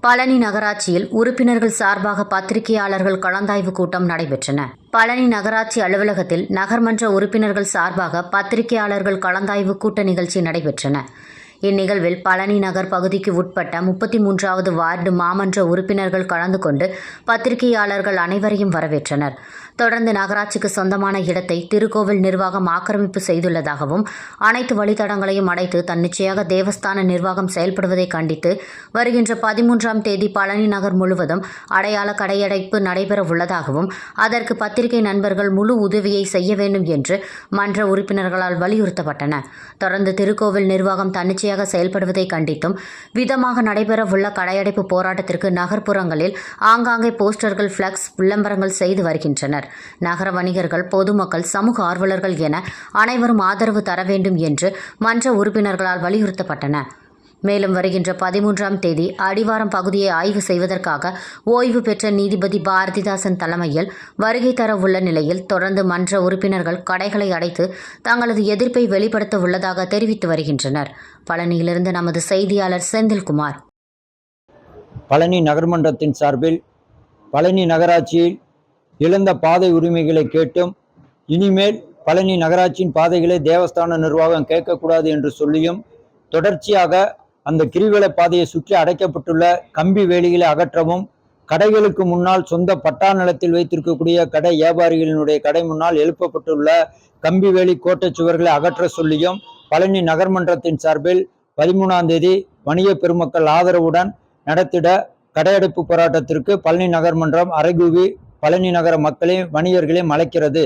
பழனி நகராட்சியில் உறுப்பினர்கள் சார்பாக பத்திரிகையாளர்கள் கலந்தாய்வு கூட்டம் நடைபெற்றன. பழனி நகராட்சி அலுவலகத்தில் நகர்மன்ற உறுப்பினர்கள் சார்பாக பத்திரிகையாளர்கள் கலந்தாய்வு கூட்ட நிகழ்ச்சி நடைபெற்றன. இந்நிகழ்வில் பழனி நகர் பகுதிக்கு உட்பட்ட முப்பத்தி மூன்றாவது வார்டு மாமன்ற உறுப்பினர்கள் கலந்து கொண்டு பத்திரிகையாளர்கள் அனைவரையும் வரவேற்றனர். தொடர்ந்து நகராட்சிக்கு சொந்தமான இடத்தை திருக்கோவில் நிர்வாகம் ஆக்கிரமிப்பு செய்துள்ளதாகவும் அனைத்து வழித்தடங்களையும் அடைத்து தன்னிச்சையாக தேவஸ்தான நிர்வாகம் செயல்படுவதை கண்டித்து வருகின்ற பதிமூன்றாம் தேதி பழனி நகர் முழுவதும் அடையாள கடையடைப்பு நடைபெற உள்ளதாகவும் அதற்கு பத்திரிகை நண்பர்கள் முழு உதவியை செய்ய வேண்டும் என்று மன்ற உறுப்பினர்களால் வலியுறுத்தப்பட்டன. தொடர்ந்து திருக்கோவில் நிர்வாகம் தொடர்ச்சியாக செயல்படுவதை கண்டித்தும் விதமாக நடைபெறவுள்ள கடையடைப்பு போராட்டத்திற்கு நகர்ப்புறங்களில் ஆங்காங்கே போஸ்டர்கள் ஃபிளக்ஸ் விளம்பரங்கள் செய்து வருகின்றனர். நகர வணிகர்கள் பொதுமக்கள் சமூக ஆர்வலர்கள் என அனைவரும் ஆதரவு தர வேண்டும் என்று மன்ற உறுப்பினர்களால் வலியுறுத்தப்பட்டன. மேலும் வருகின்ற பதிமூன்றாம் தேதி அடிவாரம் பகுதியை ஆய்வு செய்வதற்காக ஓய்வு பெற்ற நீதிபதி பாரதிதாசன் தலைமையில் வருகை தர உள்ள நிலையில் தொடர்ந்து மன்ற உறுப்பினர்கள் கடைகளை அடைத்து தங்களது எதிர்ப்பை வெளிப்படுத்த உள்ளதாக தெரிவித்து வருகின்றனர். பழனியிலிருந்து நமது செய்தியாளர் செந்தில்குமார். பழனி நகர்மன்றத்தின் சார்பில் பழனி நகராட்சியில் இழந்த பாதை உரிமைகளை கேட்டும் இனிமேல் பழனி நகராட்சியின் பாதைகளை தேவஸ்தான நிர்வாகம் கேட்கக்கூடாது என்று சொல்லியும் தொடர்ச்சியாக அந்த கிரிவல பாதையை சுற்றி அடைக்கப்பட்டுள்ள கம்பி வேலிகளை அகற்றவும் கடைகளுக்கு முன்னால் சொந்த பட்டா நிலத்தில் வைத்திருக்கக்கூடிய கடை வியாபாரிகளினுடைய கடை முன்னால் எழுப்பப்பட்டுள்ள கம்பி வேலி கோட்டை சுவர்களை அகற்ற சொல்லியும் பழனி நகர்மன்றத்தின் சார்பில் பதிமூணாம் தேதி வணிக பெருமக்கள் ஆதரவுடன் நடத்திட கடையடைப்பு போராட்டத்திற்கு பழனி நகர்மன்றம் அரைகுவி பழனி நகர மக்களையும் வணிகர்களையும் அழைக்கிறது